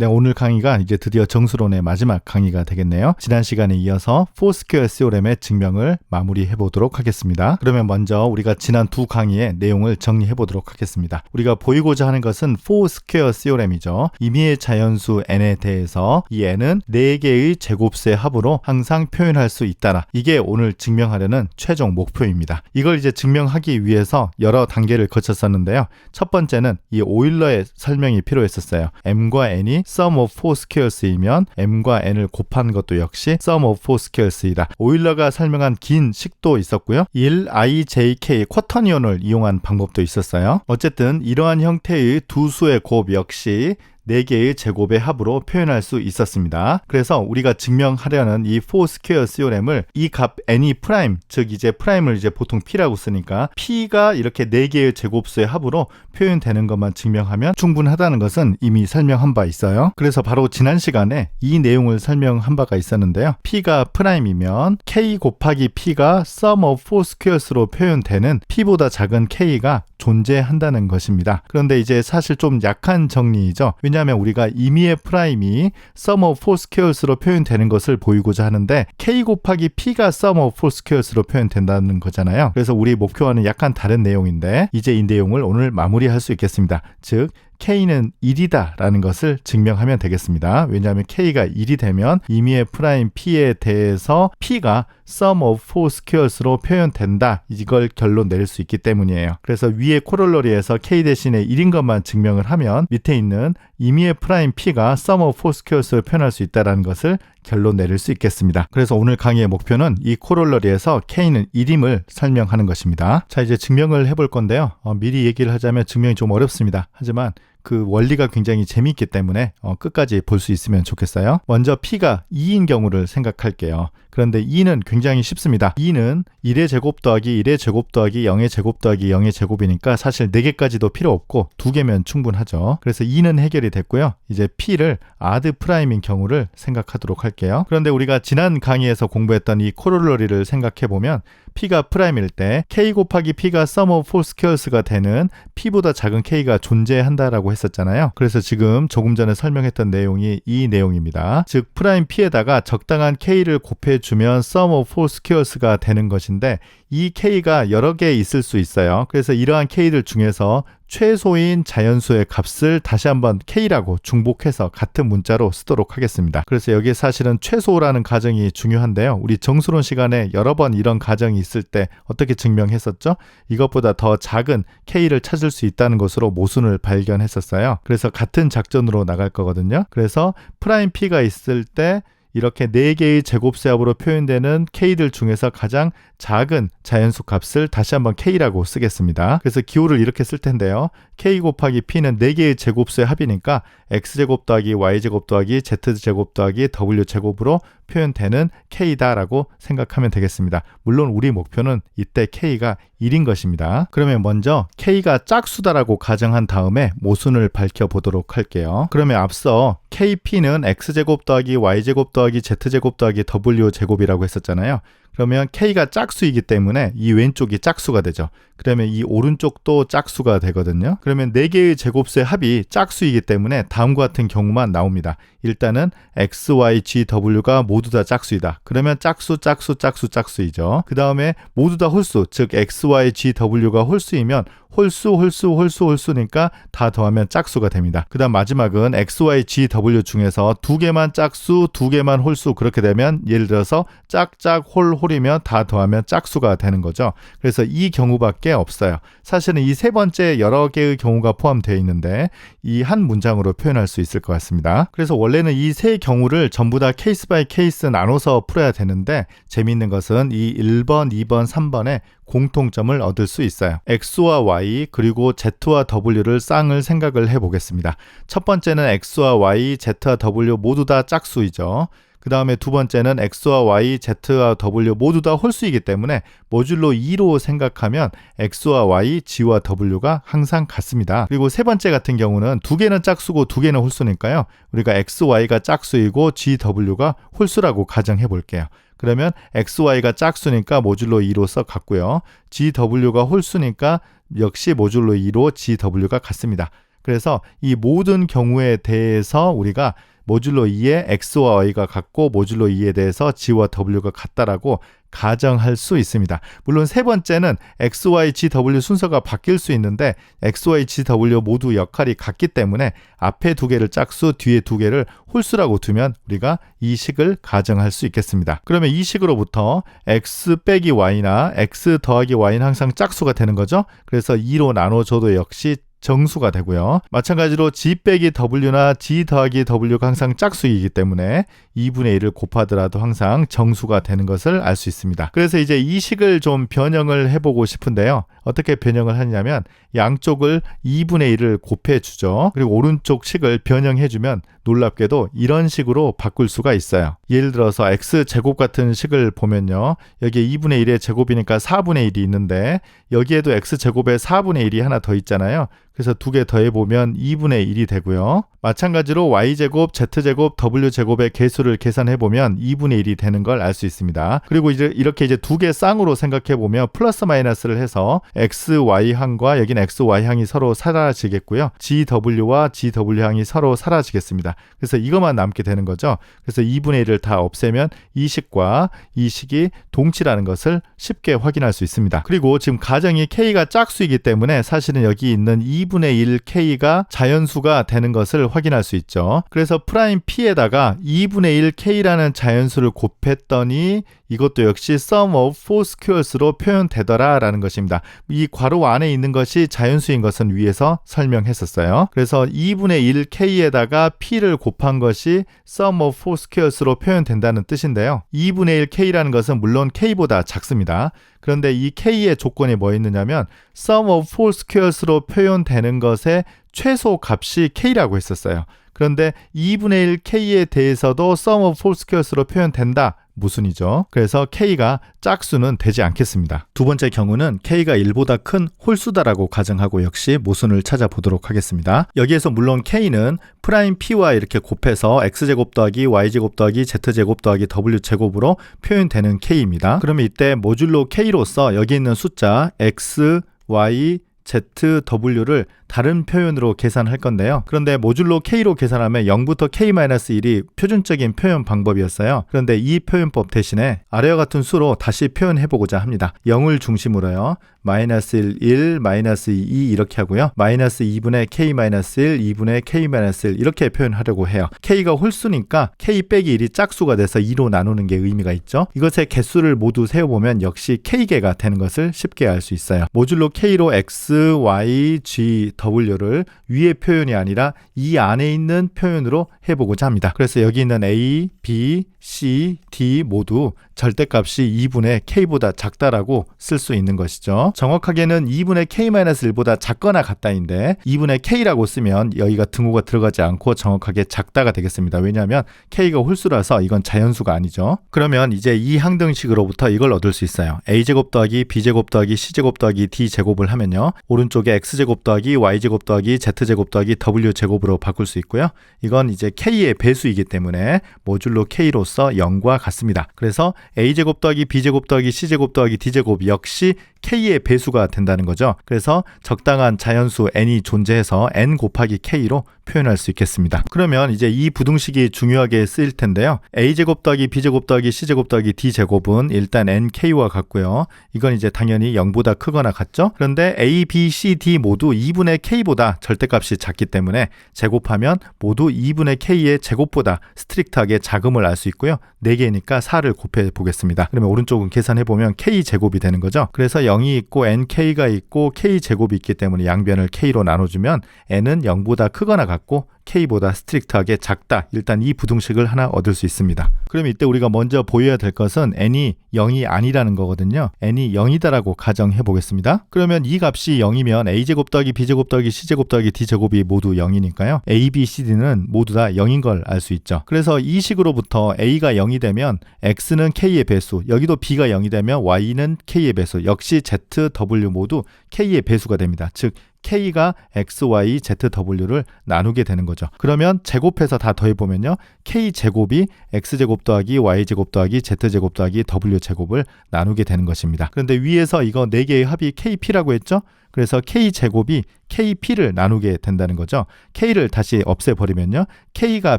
네, 오늘 강의가 이제 드디어 정수론의 마지막 강의가 되겠네요. 지난 시간에 이어서 포스퀘어 시오렘의 증명을 마무리해 보도록 하겠습니다. 그러면 먼저 우리가 지난 두 강의의 내용을 정리해 보도록 하겠습니다. 우리가 보이고자 하는 것은 포스퀘어 시오렘이죠. 임의의 자연수 n에 대해서 이 n은 4개의 제곱수의 합으로 항상 표현할 수 있다라. 이게 오늘 증명하려는 최종 목표입니다. 이걸 이제 증명하기 위해서 여러 단계를 거쳤었는데요. 첫 번째는 이 오일러의 설명이 필요했었어요. m과 n이 sum of four squares이면 m과 n을 곱한 것도 역시 sum of four squares이다. 오일러가 설명한 긴 식도 있었고요. 1, i, j, k 쿼터니온을 이용한 방법도 있었어요. 어쨌든 이러한 형태의 두 수의 곱 역시 4개의 제곱의 합으로 표현할 수 있었습니다. 그래서 우리가 증명하려는 이 4스퀘어 시오렘을 이 값 n이 프라임, 즉 이제 프라임을 이제 보통 p라고 쓰니까 p가 이렇게 4개의 제곱수의 합으로 표현되는 것만 증명하면 충분하다는 것은 이미 설명한 바 있어요. 그래서 바로 지난 시간에 이 내용을 설명한 바가 있었는데요. p가 프라임이면 k 곱하기 p가 sum of 4 squares로 표현되는 p보다 작은 k가 존재한다는 것입니다. 그런데 이제 사실 좀 약한 정리이죠. 왜냐하면 우리가 임의의 프라임이 sum of four squares로 표현되는 것을 보이고자 하는데 k 곱하기 p가 sum of four squares로 표현된다는 거잖아요. 그래서 우리 목표와는 약간 다른 내용인데 이제 이 내용을 오늘 마무리할 수 있겠습니다. 즉 k는 1이다 라는 것을 증명하면 되겠습니다. 왜냐하면 k가 1이 되면 임의의 프라임 p에 대해서 p가 sum of four squares로 표현된다. 이걸 결론 내릴 수 있기 때문이에요. 그래서 위에 코롤러리에서 k 대신에 1인 것만 증명을 하면 밑에 있는 임의의 프라임 p가 sum of four squares로 표현할 수 있다는 것을 결론 내릴 수 있겠습니다. 그래서 오늘 강의의 목표는 이 코롤러리에서 k는 1임을 설명하는 것입니다. 자 이제 증명을 해볼 건데요. 어, 미리 얘기를 하자면 증명이 좀 어렵습니다. 하지만 그 원리가 굉장히 재미있기 때문에 어, 끝까지 볼 수 있으면 좋겠어요. 먼저 p가 2인 경우를 생각할게요. 그런데 2는 굉장히 쉽습니다. 2는 1의 제곱 더하기 1의 제곱 더하기 0의 제곱 더하기 0의 제곱이니까 사실 4개까지도 필요 없고 2개면 충분하죠. 그래서 2는 해결이 됐고요. 이제 p를 아드 프라임인 경우를 생각하도록 할게요. 그런데 우리가 지난 강의에서 공부했던 이 코롤러리를 생각해 보면 p가 프라임일 때 k 곱하기 p가 sum of four squares가 되는 p보다 작은 k가 존재한다라고 했었잖아요. 그래서 지금 조금 전에 설명했던 내용이 이 내용입니다. 즉 프라임 p에다가 적당한 k를 곱해주면 sum of four squares가 되는 것인데 이 k가 여러 개 있을 수 있어요. 그래서 이러한 k들 중에서 최소인 자연수의 값을 다시 한번 k라고 중복해서 같은 문자로 쓰도록 하겠습니다. 그래서 여기에 사실은 최소라는 가정이 중요한데요. 우리 정수론 시간에 여러 번 이런 가정이 있을 때 어떻게 증명했었죠? 이것보다 더 작은 k를 찾을 수 있다는 것으로 모순을 발견했었어요. 그래서 같은 작전으로 나갈 거거든요. 그래서 프라임 p가 있을 때 이렇게 4개의 제곱수합으로 표현되는 k들 중에서 가장 작은 자연수 값을 다시 한번 k라고 쓰겠습니다. 그래서 기호를 이렇게 쓸 텐데요. K 곱하기 p는 4개의 제곱수의 합이니까 x제곱 더하기 y제곱 더하기 z제곱 더하기 w제곱으로 표현되는 k다라고 생각하면 되겠습니다. 물론 우리 목표는 이때 k가 1인 것입니다. 그러면 먼저 k가 짝수다라고 가정한 다음에 모순을 밝혀보도록 할게요. 그러면 앞서 kp는 x제곱 더하기 y제곱 더하기 z제곱 더하기 w제곱이라고 했었잖아요. 그러면 k가 짝수이기 때문에 이 왼쪽이 짝수가 되죠. 그러면 이 오른쪽도 짝수가 되거든요. 그러면 4개의 제곱수의 합이 짝수이기 때문에 다음과 같은 경우만 나옵니다. 일단은 x, y, g, w가 모두 다 짝수이다. 그러면 짝수, 짝수, 짝수, 짝수이죠. 그 다음에 모두 다 홀수, 즉 x, y, g, w가 홀수이면 홀수, 홀수, 홀수, 홀수니까 다 더하면 짝수가 됩니다. 그 다음 마지막은 x, y, g, w 중에서 두 개만 짝수, 두 개만 홀수 그렇게 되면 예를 들어서 짝짝, 홀, 홀이면 다 더하면 짝수가 되는 거죠. 그래서 이 경우밖에 없어요. 사실은 이 세 번째 여러 개의 경우가 포함되어 있는데 이 한 문장으로 표현할 수 있을 것 같습니다. 그래서 원래는 이 세 경우를 전부 다 케이스 바이 케이스 나눠서 풀어야 되는데 재미있는 것은 이 1번, 2번, 3번에 공통점을 얻을 수 있어요. X와 Y 그리고 Z와 W를 쌍을 생각을 해 보겠습니다. 첫 번째는 X와 Y, Z와 W 모두 다 짝수이죠. 그 다음에 두 번째는 x와 y, z와 w 모두 다 홀수이기 때문에 모듈로 2로 생각하면 x와 y, g와 w가 항상 같습니다. 그리고 세 번째 같은 경우는 두 개는 짝수고 두 개는 홀수니까요. 우리가 x, y가 짝수이고 g, w가 홀수라고 가정해 볼게요. 그러면 XY가 짝수니까 모듈로 2로 써 같고요. GW가 홀수니까 역시 모듈로 2로 GW가 같습니다. 그래서 이 모든 경우에 대해서 우리가 모듈로 2에 x와 y가 같고 모듈로 2에 대해서 g와 w가 같다라고 가정할 수 있습니다. 물론 세 번째는 x, y, g, w 순서가 바뀔 수 있는데 x, y, g, w 모두 역할이 같기 때문에 앞에 두 개를 짝수, 뒤에 두 개를 홀수라고 두면 우리가 이 식을 가정할 수 있겠습니다. 그러면 이 식으로부터 x 빼기 y나 x 더하기 y는 항상 짝수가 되는 거죠. 그래서 2로 나눠줘도 역시 정수가 되고요. 마찬가지로 g 빼기 w나 g 더하기 w가 항상 짝수이기 때문에 2분의 1을 곱하더라도 항상 정수가 되는 것을 알 수 있습니다. 그래서 이제 이 식을 좀 변형을 해보고 싶은데요. 어떻게 변형을 하냐면 양쪽을 2분의 1을 곱해주죠. 그리고 오른쪽 식을 변형해주면 놀랍게도 이런 식으로 바꿀 수가 있어요. 예를 들어서 x제곱 같은 식을 보면요. 여기에 2분의 1의 제곱이니까 4분의 1이 있는데 여기에도 x제곱에 4분의 1이 하나 더 있잖아요. 그래서 두 개 더해보면 2분의 1이 되고요. 마찬가지로 y제곱, z제곱, w제곱의 개수를 계산해보면 2분의 1이 되는 걸 알 수 있습니다. 그리고 이제 이렇게 이제 두 개 쌍으로 생각해보면 플러스 마이너스를 해서 x, y 항과 여기는 x, y 항이 서로 사라지겠고요. gw와 gw 항이 서로 사라지겠습니다. 그래서 이것만 남게 되는 거죠. 그래서 2분의 1을 다 없애면 이 식과 이 식이 동치라는 것을 쉽게 확인할 수 있습니다. 그리고 지금 가정이 k가 짝수이기 때문에 사실은 여기 있는 2분의 1 k가 자연수가 되는 것을 확인할 수 있죠. 그래서 프라임 p에다가 2분의 1 k라는 자연수를 곱했더니 이것도 역시 sum of four squares로 표현되더라 라는 것입니다. 이 괄호 안에 있는 것이 자연수인 것은 위에서 설명했었어요. 그래서 2분의 1 k에다가 p를 곱한 것이 sum of four squares로 표현된다는 뜻인데요. 2분의 1 k라는 것은 물론 k보다 작습니다. 그런데 이 k의 조건이 뭐 있느냐면 sum of four squares로 표현되는 것의 최소 값이 k라고 했었어요. 그런데 2분의 1 k에 대해서도 sum of four squares로 표현된다. 무순이죠. 그래서 k가 짝수는 되지 않겠습니다. 두 번째 경우는 k가 1보다 큰 홀수다라고 가정하고 역시 모순을 찾아보도록 하겠습니다. 여기에서 물론 k는 프라임 p와 이렇게 곱해서 x제곱 더하기 y제곱 더하기 z제곱 더하기 w제곱으로 표현되는 k입니다. 그러면 이때 모듈로 k로서 여기 있는 숫자 x, y, ZW를 다른 표현으로 계산할 건데요. 그런데 모듈로 K로 계산하면 0부터 K-1이 표준적인 표현 방법이었어요. 그런데 이 표현법 대신에 아래와 같은 수로 다시 표현해 보고자 합니다. 0을 중심으로요. 마이너스 1, 1, 마이너스 2 이렇게 하고요. 마이너스 2분의 K 마이너스 1, 2분의 K 마이너스 1 이렇게 표현하려고 해요. K가 홀수니까 K 빼기 1이 짝수가 돼서 2로 나누는 게 의미가 있죠. 이것의 개수를 모두 세어보면 역시 K개가 되는 것을 쉽게 알 수 있어요. 모듈로 K로 X, Y, G, W를 위의 표현이 아니라 이 안에 있는 표현으로 해보고자 합니다. 그래서 여기 있는 A, B, C, D 모두 절대값이 2분의 K보다 작다라고 쓸 수 있는 것이죠. 정확하게는 2분의 K-1보다 작거나 같다인데 2분의 K라고 쓰면 여기가 등호가 들어가지 않고 정확하게 작다가 되겠습니다. 왜냐하면 K가 홀수라서 이건 자연수가 아니죠. 그러면 이제 이 항등식으로부터 이걸 얻을 수 있어요. A제곱 더하기 B제곱 더하기 C제곱 더하기 D제곱을 하면요. 오른쪽에 X제곱 더하기 Y 제곱 더하기 Z제곱 더하기 W제곱으로 바꿀 수 있고요. 이건 이제 K의 배수이기 때문에 모듈로 K로서 0과 같습니다. 그래서 a제곱 더하기 b제곱 더하기 c제곱 더하기 d제곱 역시 k의 배수가 된다는 거죠. 그래서 적당한 자연수 n이 존재해서 n 곱하기 k로 표현할 수 있겠습니다. 그러면 이제 이 부등식이 중요하게 쓰일 텐데요. a제곱 더하기 b제곱 더하기 c제곱 더하기 d제곱은 일단 nk와 같고요. 이건 이제 당연히 0보다 크거나 같죠. 그런데 a, b, c, d 모두 2분의 k보다 절대값이 작기 때문에 제곱하면 모두 2분의 k의 제곱보다 스트릭트하게 작음을 알 수 있고요. 4개니까 4를 곱해 보겠습니다. 그러면 오른쪽은 계산해 보면 k 제곱이 되는 거죠. 그래서 0이 있고 nk가 있고 k 제곱이 있기 때문에 양변을 k로 나눠주면 n은 0보다 크거나 같고 K보다 스트릭트하게 작다. 일단 이 부등식을 하나 얻을 수 있습니다. 그럼 이때 우리가 먼저 보여야 될 것은 n이 0이 아니라는 거거든요. n이 0이다라고 가정해 보겠습니다. 그러면 이 값이 0이면 a제곱 더하기 b제곱 더하기 c제곱 더하기 d제곱이 모두 0이니까요. a, b, c, d는 모두 다 0인 걸 알 수 있죠. 그래서 이 식으로부터 a가 0이 되면 x는 k의 배수, 여기도 b가 0이 되면 y는 k의 배수, 역시 z, w 모두 k의 배수가 됩니다. 즉 k가 x, y, z, w를 나누게 되는 거죠. 그러면 제곱해서 다 더해보면요. k 제곱이 x 제곱 더하기 y 제곱 더하기 z 제곱 더하기 w 제곱을 나누게 되는 것입니다. 그런데 위에서 이거 4개의 합이 kp라고 했죠? 그래서 k 제곱이 kp를 나누게 된다는 거죠. k를 다시 없애버리면요. k가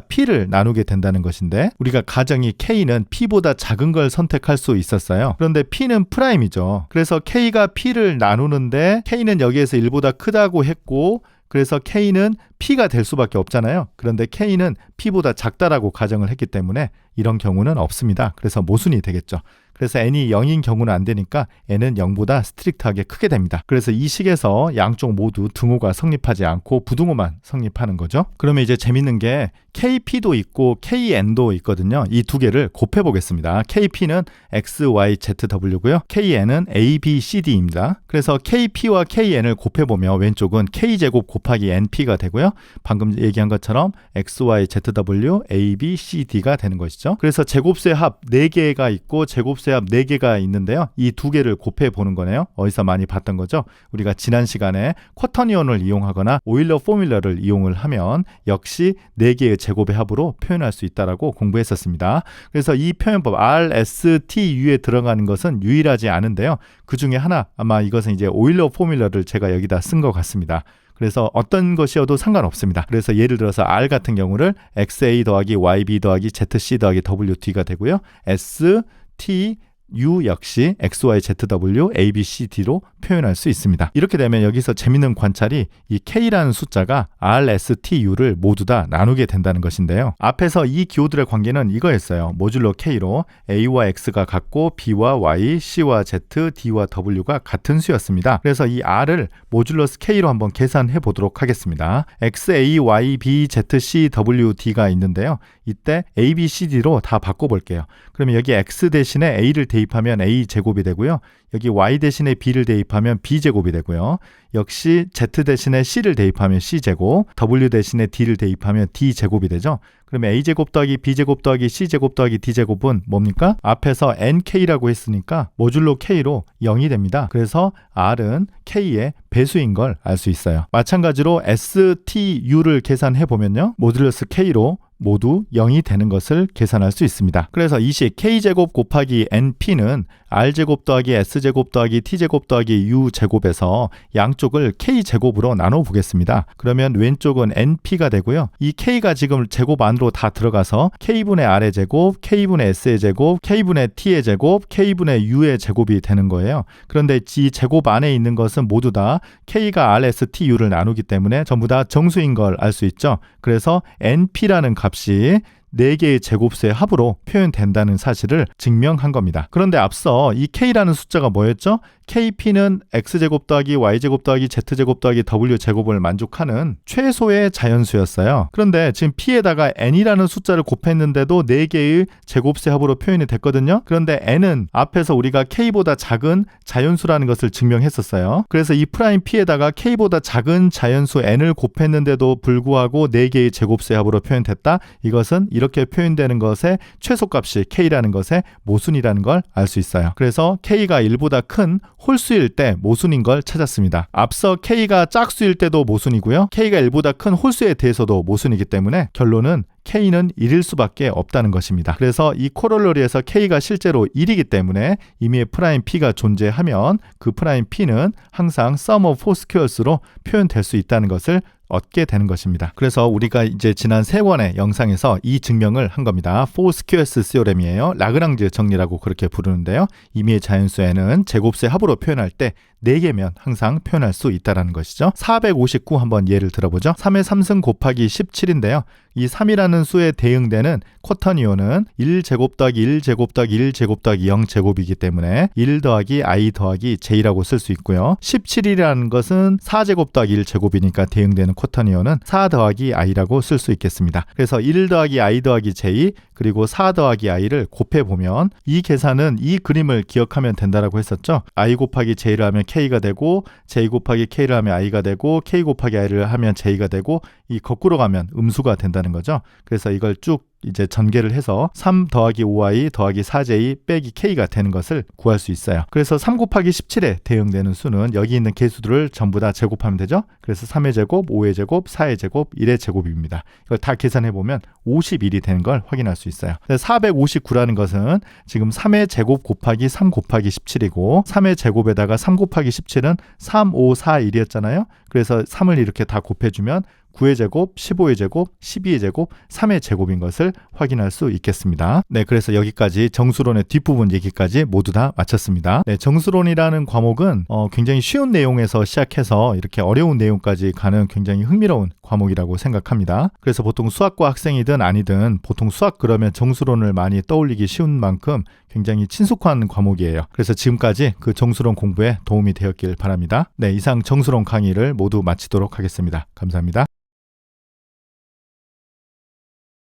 p를 나누게 된다는 것인데 우리가 가정이 k는 p보다 작은 걸 선택할 수 있었어요. 그런데 p는 프라임이죠. 그래서 k가 p를 나누는데 k는 여기에서 1보다 크다고 했고 그래서 K는 P가 될 수밖에 없잖아요. 그런데 K는 P보다 작다라고 가정을 했기 때문에 이런 경우는 없습니다. 그래서 모순이 되겠죠. 그래서 n이 0인 경우는 안 되니까 n은 0보다 스트릭트하게 크게 됩니다. 그래서 이 식에서 양쪽 모두 등호가 성립하지 않고 부등호만 성립하는 거죠. 그러면 이제 재밌는 게 KP도 있고 KN도 있거든요. 이 두 개를 곱해 보겠습니다. KP는 X, Y, Z, W고요. KN은 A, B, C, D입니다. 그래서 KP와 KN을 곱해 보면 왼쪽은 K제곱 곱하기 NP가 되고요. 방금 얘기한 것처럼 X, Y, Z, W, A, B, C, D가 되는 것이죠. 그래서 제곱세 합 4개가 있고 제곱세 합 4개가 있는데요. 이 두 개를 곱해 보는 거네요. 어디서 많이 봤던 거죠. 우리가 지난 시간에 쿼터니온을 이용하거나 오일러 포뮬러를 이용을 하면 역시 4개의 제곱의 합으로 표현할 수 있다라고 공부했었습니다. 그래서 이 표현법 R, S, T, U에 들어가는 것은 유일하지 않은데요. 그 중에 하나 아마 이것은 이제 오일러 포뮬러를 제가 여기다 쓴 것 같습니다. 그래서 어떤 것이어도 상관없습니다. 그래서 예를 들어서 R 같은 경우를 XA 더하기 YB 더하기 ZC 더하기 WT가 되고요. S, T, U 역시 X, Y, Z, W, A, B, C, D로 표현할 수 있습니다. 이렇게 되면 여기서 재밌는 관찰이 이 K라는 숫자가 R, S, T, U를 모두 다 나누게 된다는 것인데요. 앞에서 이 기호들의 관계는 이거였어요. 모듈로 K로 A와 X가 같고 B와 Y, C와 Z, D와 W가 같은 수였습니다. 그래서 이 R을 모듈러스 K로 한번 계산해 보도록 하겠습니다. X, A, Y, B, Z, C, W, D가 있는데요. 이때 A, B, C, D로 다 바꿔볼게요. 그러면 여기 X 대신에 A를 대입 하면 A 제곱이 되고요. 여기 y 대신에 b를 대입하면 b 제곱이 되고요. 역시 z 대신에 c를 대입하면 c 제곱, w 대신에 d를 대입하면 d 제곱이 되죠. 그러면 a 제곱 더하기 b 제곱 더하기 c 제곱 더하기 d 제곱은 뭡니까? 앞에서 nk라고 했으니까 모듈로 k로 0이 됩니다. 그래서 r은 k의 배수인 걸 알 수 있어요. 마찬가지로 s, t, u를 계산해 보면요. 모듈러스 k로 모두 0이 되는 것을 계산할 수 있습니다. 그래서 이 식 k제곱 곱하기 np는 r제곱 더하기 s제곱 더하기 t제곱 더하기 u제곱에서 양쪽을 k제곱으로 나눠 보겠습니다. 그러면 왼쪽은 np가 되고요. 이 k가 지금 제곱 안으로 다 들어가서 k분의 r의 제곱, k분의 s의 제곱, k분의 t의 제곱, k분의 u의 제곱이 되는 거예요. 그런데 이 제곱 안에 있는 것은 모두 다 k가 r, s, t, u를 나누기 때문에 전부 다 정수인 걸 알 수 있죠. 그래서 np라는 값이 4개의 제곱수의 합으로 표현된다는 사실을 증명한 겁니다. 그런데 앞서 이 k라는 숫자가 뭐였죠? KP는 X제곱 더하기 Y제곱 더하기 Z제곱 더하기 W제곱을 만족하는 최소의 자연수였어요. 그런데 지금 P에다가 N이라는 숫자를 곱했는데도 4개의 제곱수 합으로 표현이 됐거든요. 그런데 N은 앞에서 우리가 K보다 작은 자연수라는 것을 증명했었어요. 그래서 이 프라임 P에다가 K보다 작은 자연수 N을 곱했는데도 불구하고 4개의 제곱수 합으로 표현됐다. 이것은 이렇게 표현되는 것의 최소값이 K라는 것의 모순이라는 걸 알 수 있어요. 그래서 K가 1보다 큰 홀수일 때 모순인 걸 찾았습니다. 앞서 K가 짝수일 때도 모순이고요. K가 1보다 큰 홀수에 대해서도 모순이기 때문에 결론은 K는 1일 수밖에 없다는 것입니다. 그래서 이 코롤러리에서 K가 실제로 1이기 때문에 이미 프라임 P가 존재하면 그 프라임 P는 항상 sum of four squares로 표현될 수 있다는 것을 얻게 되는 것입니다. 그래서 우리가 이제 지난 세 번의 영상에서 이 증명을 한 겁니다. 포스큐어스 시오렘이에요. 라그랑즈 정리라고 그렇게 부르는데요. 임의의 자연수에는 제곱수의 합으로 표현할 때 4개면 항상 표현할 수 있다는 것이죠. 459 한번 예를 들어보죠. 3의 3승 곱하기 17인데요. 이 3이라는 수에 대응되는 쿼터니오는 1제곱 더하기 1제곱 더하기 1제곱 더하기 0제곱이기 때문에 1 더하기 i 더하기 j라고 쓸 수 있고요. 17이라는 것은 4제곱 더하기 1제곱이니까 대응되는 쿼터니오는 4 더하기 i라고 쓸 수 있겠습니다. 그래서 1 더하기 i 더하기 j 그리고 4 더하기 i를 곱해보면 이 계산은 이 그림을 기억하면 된다라고 했었죠. i 곱하기 j를 하면 k가 되고 j 곱하기 k를 하면 i가 되고 k 곱하기 i를 하면 j가 되고 이 거꾸로 가면 음수가 된다는 거죠. 그래서 이걸 쭉 이제 전개를 해서 3 더하기 5i 더하기 4j 빼기 k가 되는 것을 구할 수 있어요. 그래서 3 곱하기 17에 대응되는 수는 여기 있는 개수들을 전부 다 제곱하면 되죠. 그래서 3의 제곱, 5의 제곱, 4의 제곱, 1의 제곱입니다. 이걸 다 계산해 보면 51이 되는 걸 확인할 수 있어요. 459라는 것은 지금 3의 제곱 곱하기 3 곱하기 17이고 3의 제곱에다가 3 곱하기 17은 3, 5, 4, 1이었잖아요. 그래서 3을 이렇게 다 곱해주면 9의 제곱, 15의 제곱, 12의 제곱, 3의 제곱인 것을 확인할 수 있겠습니다. 네, 그래서 여기까지 정수론의 뒷부분 얘기까지 모두 다 마쳤습니다. 네, 정수론이라는 과목은 어, 굉장히 쉬운 내용에서 시작해서 이렇게 어려운 내용까지 가는 굉장히 흥미로운 과목이라고 생각합니다. 그래서 보통 수학과 학생이든 아니든 보통 수학 그러면 정수론을 많이 떠올리기 쉬운 만큼 굉장히 친숙한 과목이에요. 그래서 지금까지 그 정수론 공부에 도움이 되었길 바랍니다. 네, 이상 정수론 강의를 모두 마치도록 하겠습니다. 감사합니다.